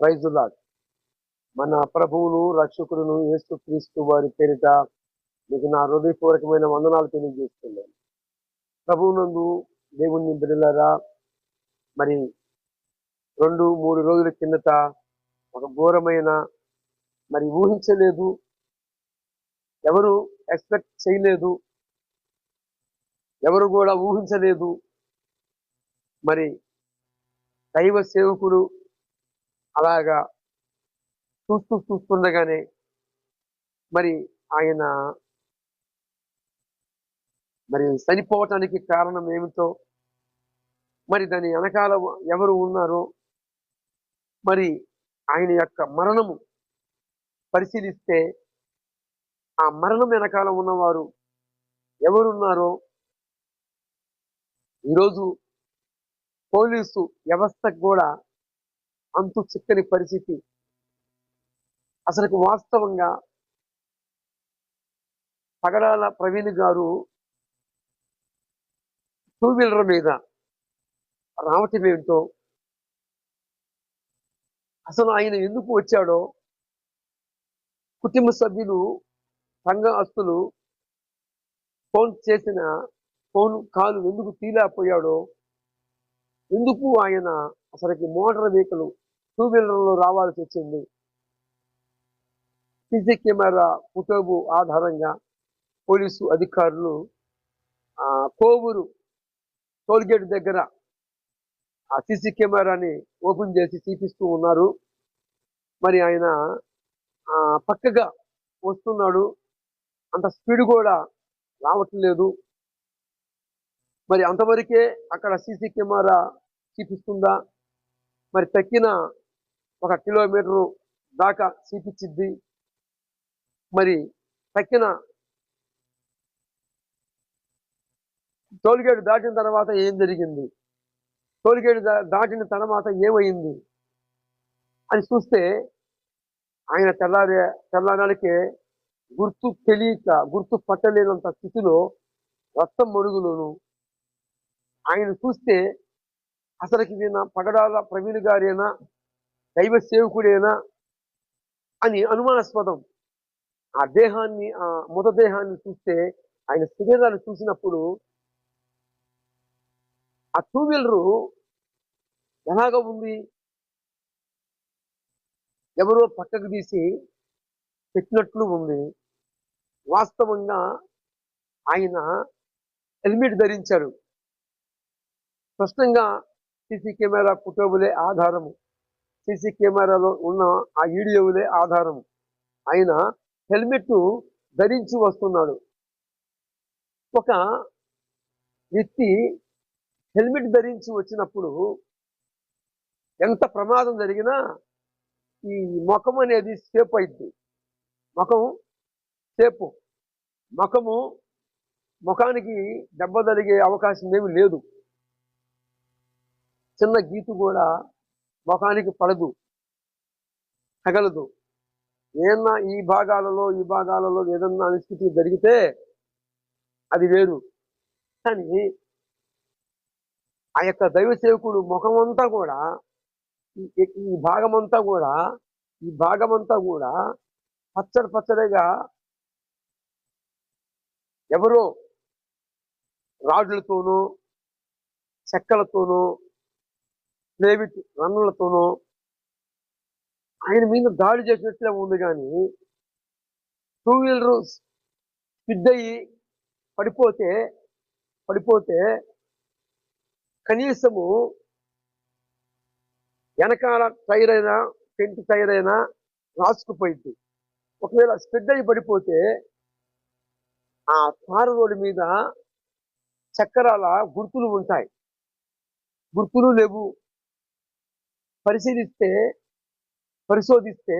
ప్రైజులాడ్ మన ప్రభువును రక్షకుడును యేసు క్రీస్తు వారి పేరిట మీకు నా హృదయపూర్వకమైన వందనాలు తెలియజేస్తున్నాను. ప్రభువునందు దేవుని బిడ్డలారా మరి రెండు మూడు రోజుల కిందట ఒక ఘోరమైన మరి ఊహించలేదు ఎవరు ఎక్స్పెక్ట్ చేయలేదు ఎవరు కూడా ఊహించలేదు మరి దైవ సేవకుడు అలాగా చూస్తూ చూస్తుండగానే మరి ఆయన మరి చనిపోవటానికి కారణం ఏమిటో మరి దాని వెనకాల ఎవరు ఉన్నారో మరి ఆయన యొక్క మరణము పరిశీలిస్తే ఆ మరణం వెనకాల ఉన్నవారు ఎవరున్నారో ఈరోజు పోలీసు వ్యవస్థకు కూడా అంతు చిక్కని పరిస్థితి. అసలు వాస్తవంగా పగడాల ప్రవీణ్ గారు టూ వీలర్ మీద రావటం ఏమిటో అసలు ఆయన ఎందుకు వచ్చాడో కుటుంబ సభ్యులు సంఘ ఆస్తులు ఫోన్ చేసిన ఫోన్ కాలు ఎందుకు తీలేకపోయాడో ఎందుకు ఆయన అసలుకి మోటార్ వెహికల్ టూ వీలర్లో రావాల్సి వచ్చింది. సీసీ కెమెరా ఫోటోబు ఆధారంగా పోలీసు అధికారులు కోవూరు టోల్గేట్ దగ్గర ఆ సీసీ కెమెరాని ఓపెన్ చేసి చూపిస్తూ ఉన్నారు. మరి ఆయన పక్కగా వస్తున్నాడు. అంత స్పీడ్ కూడా రావట్లేదు. మరి అంతవరకే అక్కడ సీసీ కెమెరా చూపిస్తుందా? మరి తక్కిన ఒక కిలోమీటరు దాకా చూపించిద్ది మరి తక్కిన టోల్గేట్ దాటిన తర్వాత ఏం జరిగింది? టోల్గేట్ దాటిన తర్వాత ఏమైంది? అని చూస్తే ఆయన తెల్లారే తెల్లారాలకే గుర్తు తెలియక గుర్తు పట్టలేనంత స్థితిలో రక్తం మరుగులోను. ఆయన చూస్తే అసలుకి ఈయన పగడాల ప్రవీణ్ గారేనా? దైవ సేవకుడేనా? అని అనుమానాస్పదం. ఆ దేహాన్ని ఆ మృతదేహాన్ని చూస్తే ఆయన శరీరాన్ని చూసినప్పుడు ఆ టూ వీలరు ఎలాగ ఉంది? ఎవరో పక్కకు తీసి పెట్టినట్లు ఉంది. వాస్తవంగా ఆయన హెల్మెట్ ధరించారు. స్పష్టంగా సీసీ కెమెరా ఫోటోలే ఆధారము. సీసీ కెమెరాలో ఉన్న ఆ వీడియోలే ఆధారము. ఆయన హెల్మెట్ ధరించి వస్తున్నాడు. ఒక వ్యక్తి హెల్మెట్ ధరించి వచ్చినప్పుడు ఎంత ప్రమాదం జరిగినా ఈ ముఖం అనేది సేపు అయింది ముఖం సేపు. ముఖము ముఖానికి దెబ్బ తగిలే అవకాశం ఏమి లేదు. చిన్న గీతు కూడా ముఖానికి పడదు తగలదు. ఏదన్నా ఈ భాగాలలో ఈ భాగాలలో ఏదన్నా అనిస్థితి జరిగితే అది వేరు. కానీ ఆ యొక్క దైవ సేవకుడు ముఖమంతా కూడా ఈ- భాగమంతా కూడా ఈ భాగమంతా కూడా పచ్చడి పచ్చడిగా ఎవరో రాడ్లతోనూ చెక్కలతోనూ ప్లేవిట్ రన్నులతోనో ఆయన మీద దాడి చేసినట్లే ఉంది కానీ టూ వీలర్ స్పిడ్ అయ్యి పడిపోతే పడిపోతే కనీసము వెనకాల టైర్ అయినా ఫ్రంట్ టైర్ అయినా రాసుకుపోయింది. ఒకవేళ స్ప్రెడ్ అయి పడిపోతే ఆ తారు రోడ్డు మీద చక్రాల గుర్తులు ఉంటాయి. గుర్తులు లేవు. పరిశీలిస్తే పరిశోధిస్తే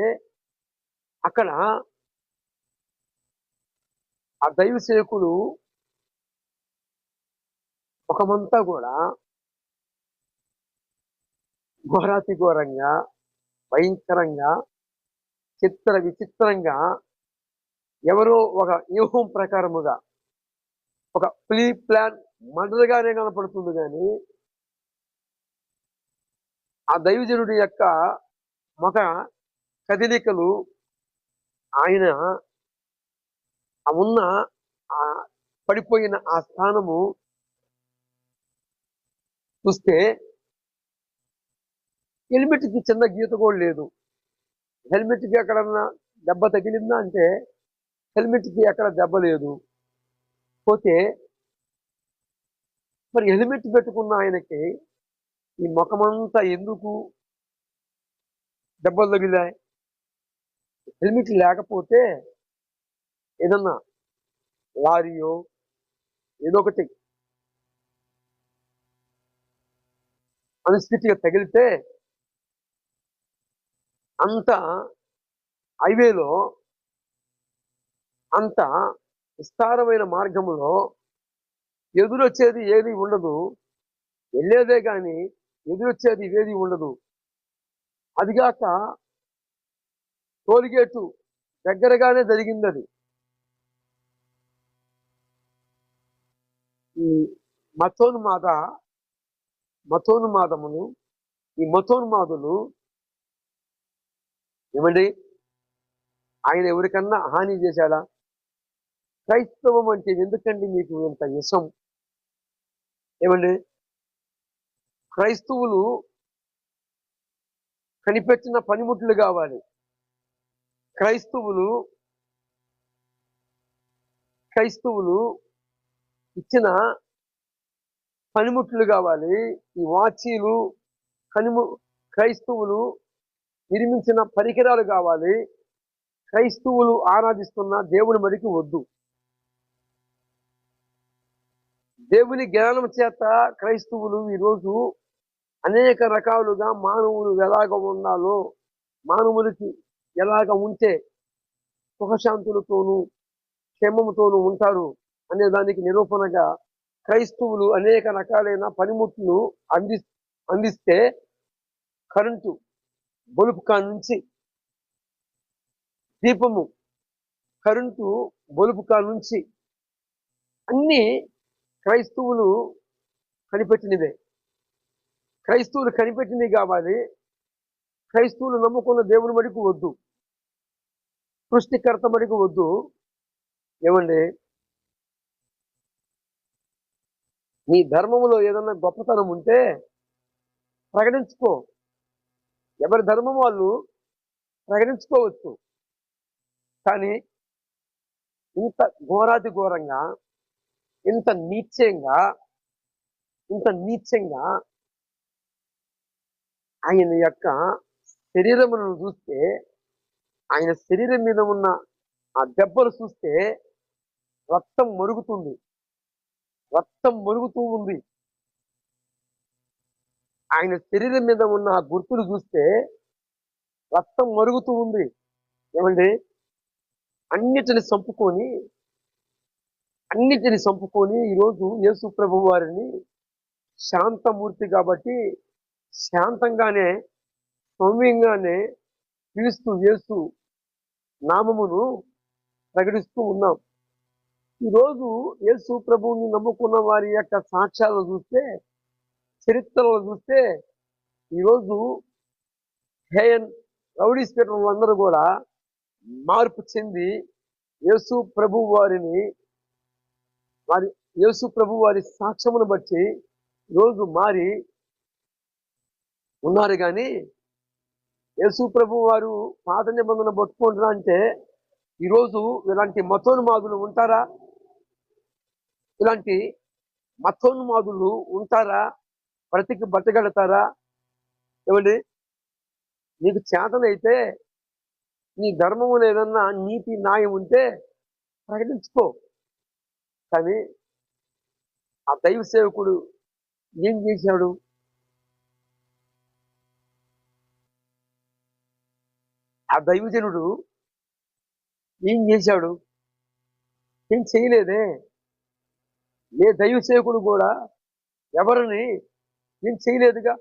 అక్కడ ఆ దైవ సేవకుడు ముఖమంతా కూడా ఘోరాతి ఘోరంగా భయంకరంగా చిత్ర విచిత్రంగా ఎవరో ఒక వ్యూహం ప్రకారముగా ఒక ప్రీ ప్లాన్ మర్డర్గానే కనపడుతుంది కానీ ఆ దైవజనుడి యొక్క మొక కదలికలు ఆయన ఆ ఉన్న పడిపోయిన ఆ స్థానము చూస్తే హెల్మెట్కి చిన్న గీత కూడా లేదు. హెల్మెట్కి ఎక్కడన్నా దెబ్బ తగిలిందా అంటే హెల్మెట్కి ఎక్కడ దెబ్బ లేదు. పోతే మరి హెల్మెట్ పెట్టుకున్న ఆయనకి ఈ ముఖమంతా ఎందుకు దెబ్బలు తగిలాయి? హెల్మెట్ లేకపోతే ఏదన్నా లారీయో ఏదో ఒకటి అనుస్థితిగా తగిలితే అంత హైవేలో అంత విస్తారమైన మార్గంలో ఎదురొచ్చేది ఏది ఉండదు. వెళ్ళేదే కానీ ఎదురొచ్చేది ఏది ఉండదు. అదిగాక టోల్గేటు దగ్గరగానే జరిగింది అది ఈ మతోన్మాద మతోన్మాదములు ఈ మతోన్మాదులు ఏమండి? ఆయన ఎవరికన్నా హాని చేశాడా? క్రైస్తవం అంటే ఎందుకండి మీకు ఇంత ఇష్టం? ఏమండి? క్రైస్తవులు కనిపెట్టిన పనిముట్లు కావాలి. క్రైస్తవులు క్రైస్తవులు ఇచ్చిన పనిముట్లు కావాలి. ఈ వాచీలు కనిము క్రైస్తవులు నిర్మించిన పరికరాలు కావాలి. క్రైస్తవులు ఆరాధిస్తున్న దేవుని మడికి వద్దు. దేవుని జ్ఞానం చేత క్రైస్తవులు ఈరోజు అనేక రకాలుగా మానవులు ఎలాగ ఉండాలో మానవులకి ఎలాగ ఉంటే సుఖశాంతులతోనూ క్షేమముతోనూ ఉంటారు అనే దానికి నిరూపణగా క్రైస్తవులు అనేక రకాలైన పనిముట్లు అంది అందిస్తే కరెంటు బొలుపు నుంచి దీపము కరెంటు బొలుపు నుంచి అన్నీ క్రైస్తవులు కనిపెట్టినవే. క్రైస్తవులు కనిపెట్టింది కావాలి క్రైస్తవులు నమ్ముకున్న దేవుని మడికి వద్దు. సృష్టికర్త మడికి వద్దు. ఏమండి? నీ ధర్మములో ఏదన్నా గొప్పతనం ఉంటే ప్రకటించుకో. ఎవరి ధర్మం వాళ్ళు ప్రకటించుకోవచ్చు. కానీ ఇంత ఘోరాతి ఘోరంగా ఇంత నీచంగా ఇంత నీచంగా ఆయన యొక్క శరీరమును చూస్తే ఆయన శరీరం మీద ఉన్న ఆ దెబ్బలు చూస్తే రక్తం మరుగుతుంది. రక్తం మరుగుతూ ఉంది. ఆయన శరీరం మీద ఉన్న ఆ గుర్తులు చూస్తే రక్తం మరుగుతూ ఉంది. ఏమండి? అన్నిటిని చంపుకొని అన్నిటిని చంపుకొని ఈరోజు యేసు ప్రభు వారిని శాంతమూర్తి కాబట్టి శాంతంగానే సౌమ్యంగానే క్రీస్తు యేసు నామమును ప్రకటిస్తూ ఉన్నాం. ఈరోజు యేసు ప్రభువుని నమ్ముకున్న వారి యొక్క సాక్ష్యాలను చూస్తే చరిత్రలో చూస్తే ఈరోజు హేయన్ రౌడీ స్పీటర్ అందరూ కూడా మార్పు చెంది యేసు ప్రభు వారిని వారి యేసు ప్రభు వారి సాక్ష్యమును బట్టి రోజు మారి ఉన్నారు కానీ యేసు ప్రభు వారు పాత నిబంధన పట్టుకుంటున్నా అంటే ఈరోజు ఇలాంటి మతోన్మాదులు ఉంటారా? ఇలాంటి మతోన్మాదులు ఉంటారా? బ్రతికి బతగడతారా ఏమండి? నీకు చేతనైతే నీ ధర్మము లేదన్నా నీతి న్యాయం ఉంటే ప్రకటించుకో. కానీ ఆ దైవ సేవకుడు ఏం చేశాడు? ఆ దైవజనుడు ఏం చేశాడు? ఏం చేయలేదే? ఏ దైవ సేవకుడు కూడా ఎవరిని ఏం చేయలేదుగా?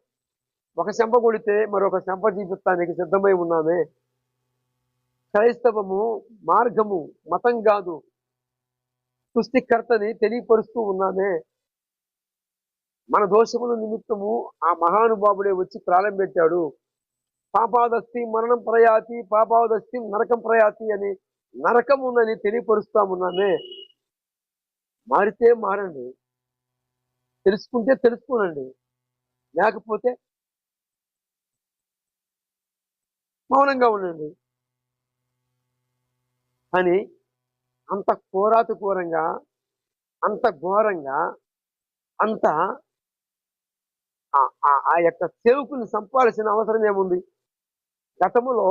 ఒక శంప కొడితే మరొక శంప చూపిస్తానికి సిద్ధమై ఉన్నామే. క్రైస్తవము మార్గము మతం కాదు. సృష్టికర్తని తెలియపరుస్తూ ఉన్నామే. మన దోషముల నిమిత్తము ఆ మహానుభావుడే వచ్చి ప్రారంభెట్టాడు పాపాదస్తి మరణం ప్రయాతి పాపాదస్తి నరకం ప్రయాతి అని నరకం ఉందని తెలియపరుస్తామున్నామే మారితే మారండి. తెలుసుకుంటే తెలుసుకోనండి. లేకపోతే మౌనంగా ఉండండి. అని అంత కోరాతు ఘోరంగా అంత ఘోరంగా అంత ఆ- ఆ- యొక్క సేవకుని చంపాల్సిన అవసరం ఏముంది? గతములో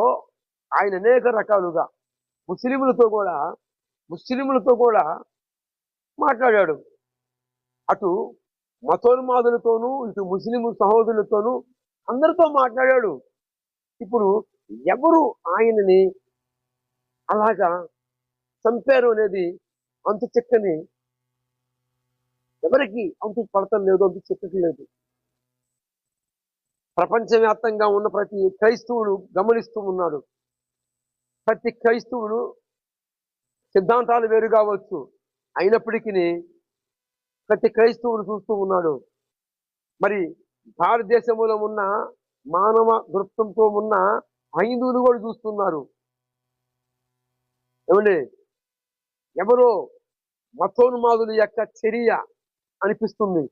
ఆయన అనేక రకాలుగా ముస్లింలతో కూడా ముస్లిములతో కూడా మాట్లాడాడు. అటు మతోన్మాదులతోనూ ఇటు ముస్లిం సహోదరులతోనూ అందరితో మాట్లాడాడు. ఇప్పుడు ఎవరు ఆయనని అలాగా చంపారు అనేది అంతు చెక్కని ఎవరికి అంతు పడటం లేదు అంతు చెక్కట్లేదు ప్రపంచవ్యాప్తంగా ఉన్న ప్రతి క్రైస్తవుడు గమనిస్తూ ఉన్నాడు. ప్రతి క్రైస్తవుడు సిద్ధాంతాలు వేరు కావచ్చు. అయినప్పటికీ ప్రతి క్రైస్తవుడు చూస్తూ ఉన్నాడు. మరి భారతదేశంలో ఉన్న మానవ దృప్తంతో ఉన్న హైందువులు కూడా చూస్తున్నారు. ఏమండి? ఎవరో మతోన్మాదుల యొక్క చర్య అనిపిస్తుంది.